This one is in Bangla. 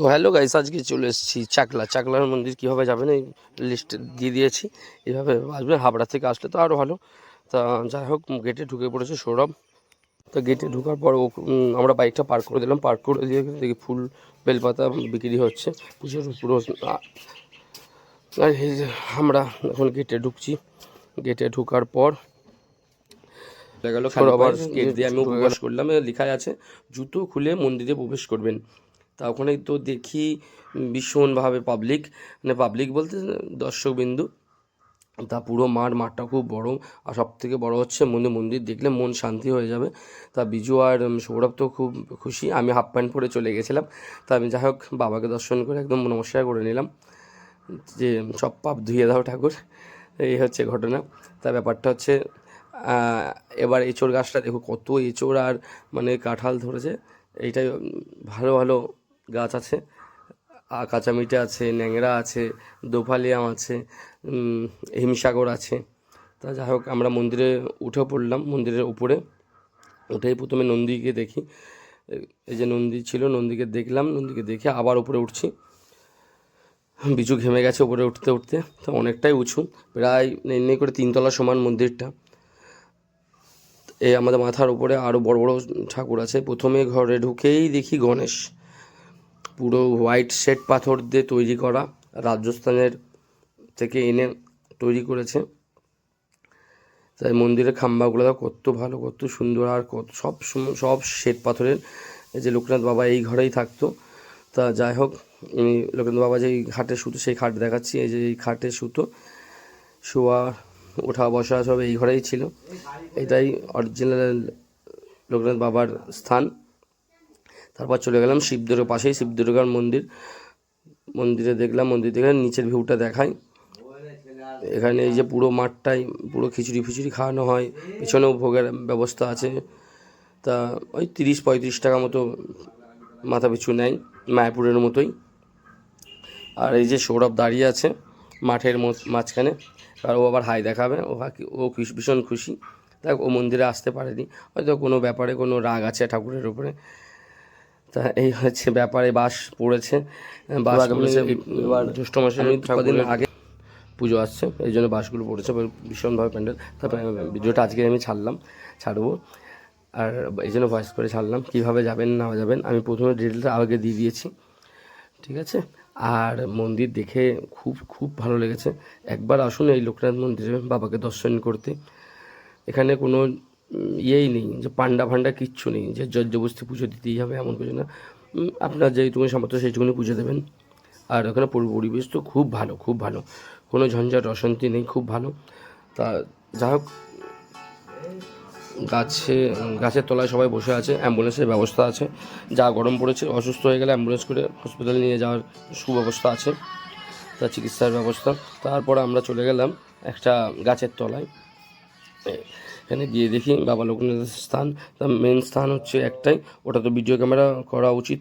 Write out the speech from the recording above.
তো হ্যালো গাইস আজকে চলে এসেছি চাকলা। চাকলার মন্দির কীভাবে যাবেন এই লিস্ট দিয়ে দিয়েছি। এইভাবে আসবেন হাবড়া থেকে আসলে তো আরও ভালো। তা যাই হোক গেটে ঢুকে পড়েছে সৌরভ। তো গেটে ঢুকার পর ও আমরা বাইকটা পার্ক করে দিলাম। পার্ক করে দিয়ে দেখি ফুল বেলপাতা বিক্রি হচ্ছে। পুজোর পুরো আমরা এখন গেটে ঢুকছি। গেটে ঢুকার পর গেল আবার গেট দিয়ে আমি উপবাস করলাম। এ লেখা আছে জুতো খুলে মন্দিরে প্রবেশ করবেন। তা ওখানে তো দেখি ভীষণভাবে পাবলিক মানে পাবলিক বলতে দর্শকবিন্দু। তা পুরো মাঠ, মাঠটা খুব বড় আর সব থেকে বড় হচ্ছে মন্দির মন্দির দেখলে মন শান্তি হয়ে যাবে। তা বিজু আর সৌরভ তো খুব খুশি, আমি হাফ প্যান্ট পরে চলে গেছিলাম। তা আমি যাই হোক, বাবাকে দর্শন করে একদম নমস্কার করে নিলাম যে, সব পাপ ধুয়ে দাও ঠাকুর। এই হচ্ছে ঘটনা। তা ব্যাপারটা হচ্ছে এবার এঁচোড় গাছটা দেখো কত এঁচোড় আর মানে কাঁঠাল ধরেছে। এইটাই ভালো ভালো গাছ আছে কাঁচামিঠে আছে, ন্যাংরা আছে, দোফালিয়াম আছে হিমসাগর আছে। তা যাই হোক, আমরা মন্দিরে উঠে পড়লাম, মন্দিরের উপরে। উঠেই প্রথমে নন্দীকে দেখি। এই যে নন্দী ছিল, নন্দীকে দেখলাম, নন্দীকে দেখে আবার উপরে উঠছি। বিচু ঘেমে গেছে উপরে উঠতে উঠতে। তো অনেকটাই উঁচু, প্রায় নেই নেই করে তিনতলা সমান মন্দিরটা। এই আমাদের মাথার উপরে আরও বড় বড় ঠাকুর আছে। প্রথমে ঘরে ঢুকেই দেখি গণেশ। পুরো হোয়াইট শ্বেত পাথর দিয়ে তৈরি করা রাজস্থানের থেকে এনে তৈরি করেছে। তাই মন্দিরের খাম্বাগুলো কত ভালো, কত সুন্দর আর কত, সব সব শ্বেত পাথরের এই যে লোকনাথ বাবা এই ঘরেই থাকতো। তা যাই হোক উনি লোকনাথ বাবা যে খাটের সুতো, সেই খাট দেখাচ্ছি, এই যে এই খাটের সুতো। শোয়া, ওঠা, বসা সব এই ঘরেই ছিল। এটাই অরিজিনাল লোকনাথ বাবার স্থান। তারপর চলে গেলাম শিবদুর্গার পাশেই শিবদুর্গার মন্দির। মন্দিরে দেখলাম, মন্দির থেকে নিচের ভিউটা দেখাই। এখানে এই যে পুরো মাঠটাই, পুরো খিচুড়ি ফিচুড়ি খাওয়ানো হয়। পিছনেও ভোগের ব্যবস্থা আছে। তা ওই তিরিশ পঁয়ত্রিশ টাকা মতো মাথা পিছু নেয়, মায়াপুরের মতোই। আর এই যে সৌরভ দাঁড়িয়ে আছে মাঠের মাঝখানে। আর ও আবার হাই দেখাবে। ও ও ভীষণ খুশি। দেখ, ও মন্দিরে আসতে পারেনি। হয়তো কোনো ব্যাপারে কোনো রাগ আছে ঠাকুরের উপরে। তা এই হচ্ছে ব্যাপারে বাস পড়েছে। বাস পড়েছে এবার জ্যৈষ্ঠ মাসে কদিন আগে পুজো আসছে এই জন্য বাসগুলো পড়েছে ভীষণভাবে প্যান্ডেল তারপরে ভিডিওটা আজকে আমি ছাড়লাম ছাড়বো। আর এই জন্য ভয়েস করে ছাড়লাম কীভাবে যাবেন না যাবেন আমি প্রথমে ডিটেলটা আগে দিয়ে দিয়েছি ঠিক আছে? আর মন্দির দেখে খুব খুব ভালো লেগেছে। একবার আসুন এই লোকনাথ মন্দিরে বাবাকে দর্শন করতে। এখানে কোনো ইয়েই নেই, যে পান্ডা ফান্ডা কিচ্ছু নেই, যে যজ্ঞবস্তি পুজো দিতেই হবে এমন কিছু না। আপনার যেইটুকু সামর্থ্য সেইটুকুনি পুজো দেবেন। আর ওখানে পরি- পরিবেশ তো খুব ভালো খুব ভালো। কোনো ঝঞ্ঝাট অশান্তি নেই, খুব ভালো। তা যা হোক, গাছে, গাছের তলায় সবাই বসে আছে, অ্যাম্বুলেন্সের ব্যবস্থা আছে। যা গরম পড়েছে, অসুস্থ হয়ে গেলে অ্যাম্বুলেন্স করে হসপিটালে নিয়ে যাওয়ার সুব্যবস্থা আছে, তার চিকিৎসার ব্যবস্থা। তারপর আমরা চলে গেলাম একটা গাছের তলায়। এখানে গিয়ে দেখি বাবা লোকনাথের স্থান। মেন স্থান হচ্ছে একটাই, ওটা তো ভিডিও ক্যামেরা করা উচিত